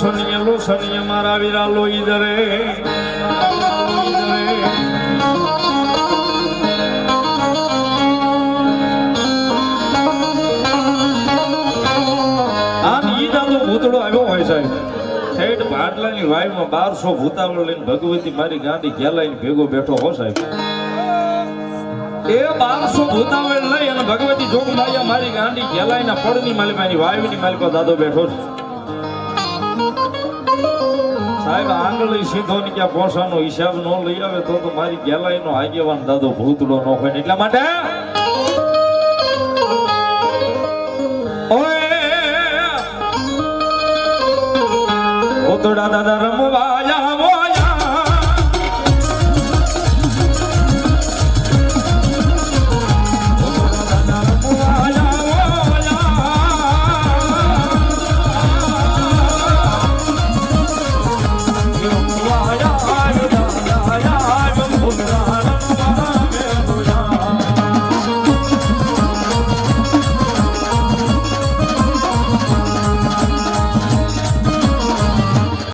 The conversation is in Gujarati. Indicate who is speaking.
Speaker 1: મારા લો સનિય મારા વીરા લોહી દરે ભૂતળો આવ્યો હોય સાહેબ. ઠેઠ ભાટલાની વાયમાં બારસો ભૂતાવળ લઈને ભગવતી મારી ગાંડી ઘેલાઈને ભેગો બેઠો હો સાહેબ. એ બારસો ભૂતાવળ લઈ અને ભગવતી જોગમાયા મારી ગાંડી ઘેલાઈના પડની માલી મારી વાયની માલિકો દાદો બેઠો છે. સાહેબ આંગળી સીધો ને ક્યાં પોસાનો હિસાબ નો લઈ આવે તો તો મારી ગેલાઈનો આગેવાન દાદો ભૂતડો નો હોય એટલા માટે? ભૂતડા દાદા રમવા